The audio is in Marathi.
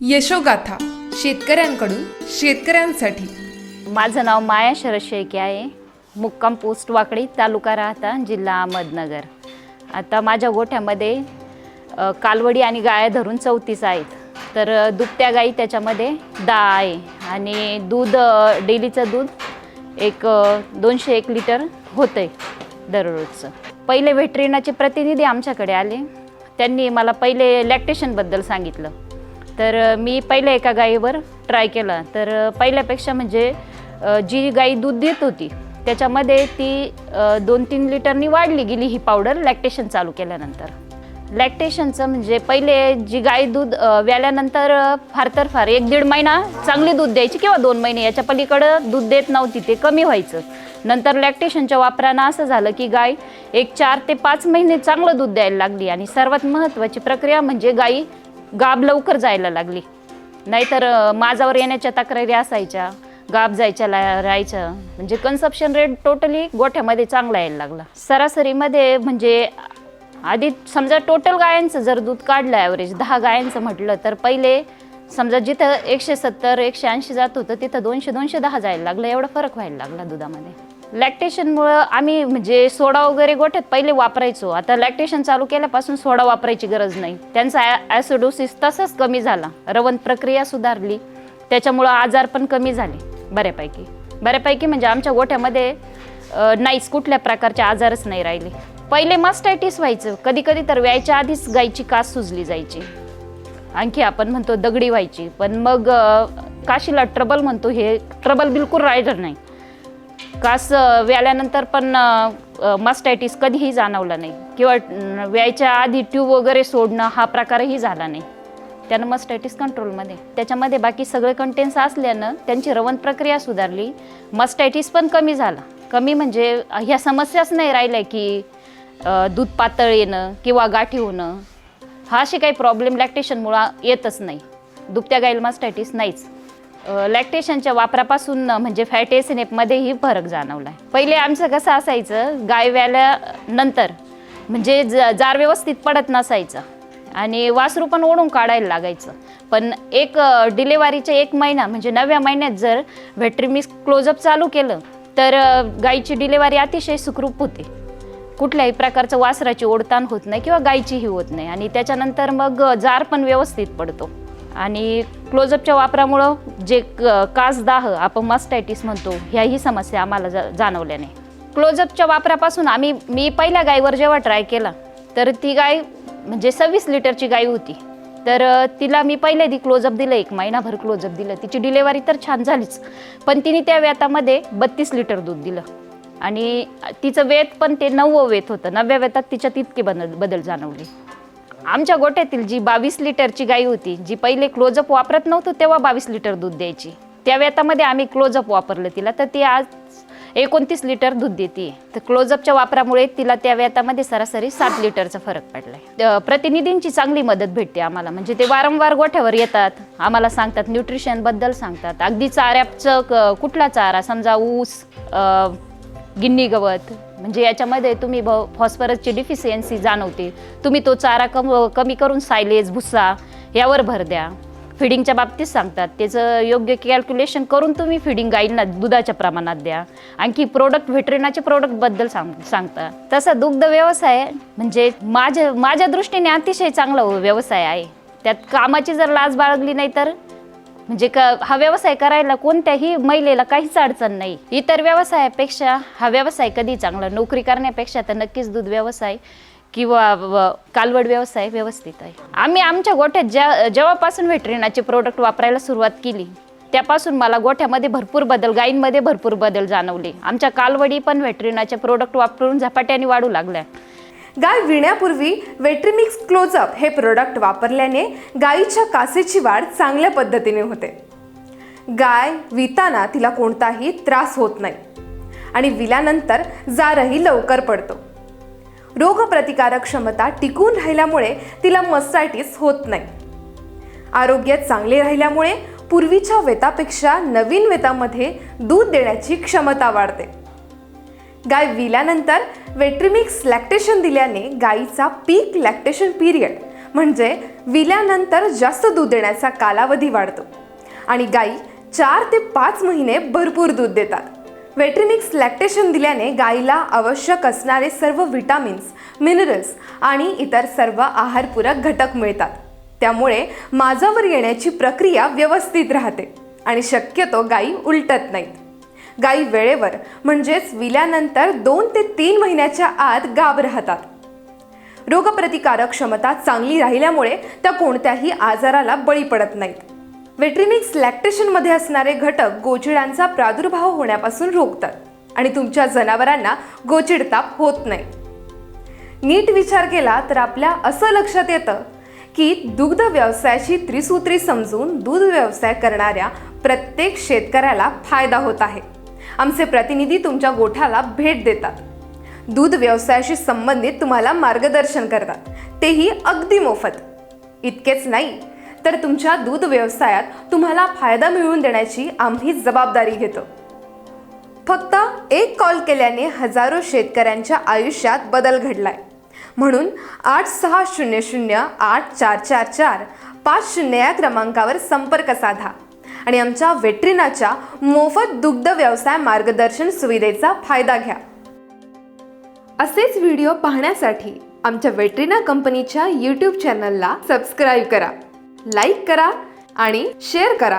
यशोगाथा शेतकऱ्यांकडून शेतकऱ्यांसाठी. माझं नाव माया शरद शेळके आहे. मुक्काम पोस्ट वाकडी तालुका राहता जिल्हा अहमदनगर. आता माझ्या गोठ्यामध्ये अ, कालवडी आणि गाया धरून चौतीस आहेत. तर अ, दुभत्या गाई त्याच्यामध्ये दहा आहे. आणि दूध अ, डेलीचं दूध एक अ, दोनशे एक लिटर होतं आहे दररोजचं. पहिले व्हेटरिनाचे प्रतिनिधी आमच्याकडे आले. त्यांनी मला पहिले लॅक्टेशनबद्दल सांगितलं. तर मी पहिल्या एका गाईवर ट्राय केला. तर पहिल्यापेक्षा म्हणजे जी गाई दूध देत होती त्याच्यामध्ये ती दोन तीन लिटरनी वाढली गेली ही पावडर लॅक्टेशन चालू केल्यानंतर. लॅक्टेशनचं म्हणजे पहिले जी गाय दूध व्याल्यानंतर फार तर फार एक दीड महिना चांगली दूध द्यायची किंवा दोन महिने याच्या पलीकडं दूध देत नव्हती ते कमी व्हायचं. नंतर लॅक्टेशनच्या वापरानं असं झालं की गाय एक चार ते पाच महिने चांगलं दूध द्यायला लागली आणि सर्वात महत्त्वाची प्रक्रिया म्हणजे गाई गाब लवकर जायला लागली. नाहीतर माझ्यावर माझावर येण्याच्या तक्रारी असायच्या गाब जायच्या ला राहायच्या. म्हणजे कन्सप्शन रेट टोटली गोठ्यामध्ये चांगला यायला लागला. सरासरीमध्ये म्हणजे आधी समजा टोटल गायांचं जर दूध काढलं ॲव्हरेज दहा गायांचं म्हटलं तर पहिले समजा जिथं एकशे सत्तर एकशे ऐंशी जात होतं तिथं दोनशे दोनशे दहा जायला लागलं. एवढा फरक व्हायला लागला दुधामध्ये. लॅक्टेशनमुळं आम्ही म्हणजे सोडा वगैरे गोठ्यात पहिले वापरायचो. आता लॅक्टेशन चालू केल्यापासून सोडा वापरायची गरज नाही. त्यांचा ॲसिडोसिस तसाच कमी झाला. रवण प्रक्रिया सुधारली. त्याच्यामुळं आजार पण कमी झाले बऱ्यापैकी. बऱ्यापैकी म्हणजे आमच्या गोठ्यामध्ये नाहीच कुठल्या प्रकारचे आजारच नाही राहिले. पहिले मास्टायटिस व्हायचं. कधी कधी तर व्यायच्या आधीच गायची कास सुजली जायची. आणखी आपण म्हणतो दगडी व्हायची. पण मग काशीला ट्रबल म्हणतो हे ट्रबल बिलकुल राहिलं नाही. कास व्याल्यानंतर पण मस्टायटिस कधीही जाणवला नाही. किंवा व्यायच्या आधी ट्यूब वगैरे सोडणं हा प्रकारही झाला नाही. त्यानं मस्टायटिस कंट्रोलमध्ये त्याच्यामध्ये बाकी सगळे कंटेन्स असल्यानं त्यांची रवण प्रक्रिया सुधारली. मस्टायटिस पण कमी झाला. कमी म्हणजे ह्या समस्याच नाही राहिल्या की दूध पातळ येणं किंवा गाठी होणं. हा अशी काही प्रॉब्लेम लॅक्टेशनमुळं येतच नाही. दुभत्या गाईल मस्टायटिस नाहीच. लॅक्टेशनच्या वापरापासून म्हणजे फॅट एसिनेपमध्येही फरक जाणवला आहे पहिले आमचं कसं असायचं गाय व्याल्यानंतर म्हणजे ज जार व्यवस्थित पडत नसायचं. आणि वासरू पण ओढून काढायला लागायचं. पण एक डिलेवारीच्या एक महिना म्हणजे नव्या महिन्यात जर व्हेट्रिमिक्स क्लोजअप चालू केलं तर गाईची डिलेवारी अतिशय सुखरूप होते. कुठल्याही प्रकारचं वासराची ओढताण होत नाही किंवा गायचीही होत नाही. आणि त्याच्यानंतर मग जार पण व्यवस्थित पडतो. आणि क्लोजअपच्या वापरामुळं जे क कासदाह आपण मस्टायटिस म्हणतो ह्याही समस्या आम्हाला जा जाणवल्या नाही क्लोजअपच्या वापरापासून आम्ही मी पहिल्या गायीवर जेव्हा ट्राय केला तर ती गाय म्हणजे सव्वीस लिटरची गाय होती. तर तिला मी पहिले दी क्लोजअप दिलं एक महिनाभर क्लोजअप दिलं. तिची डिलेवरी तर छान झालीच पण तिने त्या वेतामध्ये बत्तीस लिटर दूध दिलं. आणि तिचं वेत पण ते नववं वेत होतं. नवव्या वेतात तिच्यात इतके बदल बदल जाणवले. आमच्या गोठ्यातील जी बावीस लिटरची गाई होती जी पहिले क्लोजअप वापरत नव्हतं तेव्हा बावीस लिटर दूध द्यायची. त्या वेतामध्ये आम्ही क्लोजअप वापरलं तिला. तर ती आज एकोणतीस लिटर दूध देते. तर क्लोजअपच्या वापरामुळे तिला त्या वेतामध्ये सरासरी सात लिटरचा फरक पडलाय. प्रतिनिधींची चांगली मदत भेटते आम्हाला. म्हणजे ते वारंवार गोठ्यावर येतात आम्हाला सांगतात न्यूट्रिशनबद्दल सांगतात. अगदी चाऱ्याचं क- कुठला चारा समजा ऊस गिन्नी गवत. म्हणजे याच्यामध्ये तुम्ही ब फॉस्फरसची डिफिशियन्सी जाणवते. तुम्ही तो चारा कम कमी करून सायलेज भुस्सा यावर भर द्या. फिडिंगच्या बाबतीत सांगतात. त्याचं योग्य कॅल्क्युलेशन करून तुम्ही फिडिंग गाईंना दुधाच्या प्रमाणात द्या. आणखी प्रोडक्ट व्हेटरिनाचे प्रोडक्टबद्दल सांग सांगता तसा दुग्ध व्यवसाय म्हणजे माझ्या माझ्या दृष्टीने अतिशय चांगला व्यवसाय आहे. त्यात कामाची जर लाज बाळगली नाही तर? म्हणजे क हा व्यवसाय करायला कोणत्याही महिलेला काहीच अडचण नाही. इतर व्यवसायापेक्षा हा व्यवसाय कधी चांगला नोकरी करण्यापेक्षा तर नक्कीच दूध व्यवसाय किंवा कालवड व्यवसाय व्यवस्थित आहे. आम्ही आमच्या गोठ्यात ज्या जेव्हापासून व्हेटरिनाचे प्रोडक्ट वापरायला सुरुवात केली त्यापासून मला गोठ्यामध्ये भरपूर बदल गायींमध्ये भरपूर बदल जाणवले. आमच्या कालवडी पण व्हेटरिनाचे प्रोडक्ट वापरून झपाट्याने वाढू लागल्या. गाय विण्यापूर्वी वेट्रिमिक्स क्लोजअप हे प्रोडक्ट वापरल्याने गायीच्या कासेची वाढ चांगल्या पद्धतीने होते. गाय विताना तिला कोणताही त्रास होत नाही आणि विल्यानंतर जारही लवकर पडतो. रोगप्रतिकारक क्षमता टिकून राहिल्यामुळे तिला मस्टायटिस होत नाही. आरोग्य चांगले राहिल्यामुळे पूर्वीच्या वेतापेक्षा नवीन वेतामध्ये दूध देण्याची क्षमता वाढते. गाय विल्यानंतर वेट्रिमिक्स लॅक्टेशन दिल्याने गायीचा पीक लॅक्टेशन पिरियड म्हणजे विल्यानंतर जास्त दूध देण्याचा कालावधी वाढतो. आणि गायी चार ते पाच महिने भरपूर दूध देतात. वेट्रिमिक्स लॅक्टेशन दिल्याने गाईला आवश्यक असणारे सर्व विटामिन्स मिनरल्स आणि इतर सर्व आहारपूरक घटक मिळतात. त्यामुळे माझावर येण्याची प्रक्रिया व्यवस्थित राहते आणि शक्यतो गायी उलटत नाहीत. गायी वेळेवर म्हणजेच विल्यानंतर दोन ते तीन महिन्याच्या आत गाब राहतात. रोगप्रतिकारक क्षमता चांगली राहिल्यामुळे त्या कोणत्याही आजाराला बळी पडत नाहीत. वेट्रिमिक्स लॅक्टेशनमध्ये असणारे घटक गोचिडांचा प्रादुर्भाव होण्यापासून रोखतात आणि तुमच्या जनावरांना गोचिडताप होत नाही. नीट विचार केला तर आपल्या असं लक्षात येतं की दुग्ध व्यवसायाची त्रिसूत्री समजून दूध व्यवसाय करणाऱ्या प्रत्येक शेतकऱ्याला फायदा होत आहे. आमचे प्रतिनिधी तुमच्या गोठ्याला भेट देतात. दूध व्यवसायाशी संबंधित तुम्हाला मार्गदर्शन करतात. तेही अगदी मोफत. इतकेच नाही तर तुमच्या दूध व्यवसायात तुम्हाला फायदा मिळवून देण्याची आम्ही जबाबदारी घेतो. फक्त एक कॉल केल्याने हजारो शेतकऱ्यांच्या आयुष्यात बदल घडलाय. म्हणून आठ सहा शून्य शून्य आठ चार चार चार पाच शून्य या क्रमांकावर संपर्क साधा. आणि आमच्या वेट्रिनाच्या मोफत दुग्ध व्यवसाय मार्गदर्शन सुविधेचा फायदा घ्या. असेच व्हिडिओ पाहण्यासाठी आमच्या वेट्रिना कंपनीच्या यूट्यूब चॅनलला सबस्क्राईब करा लाईक करा आणि शेअर करा.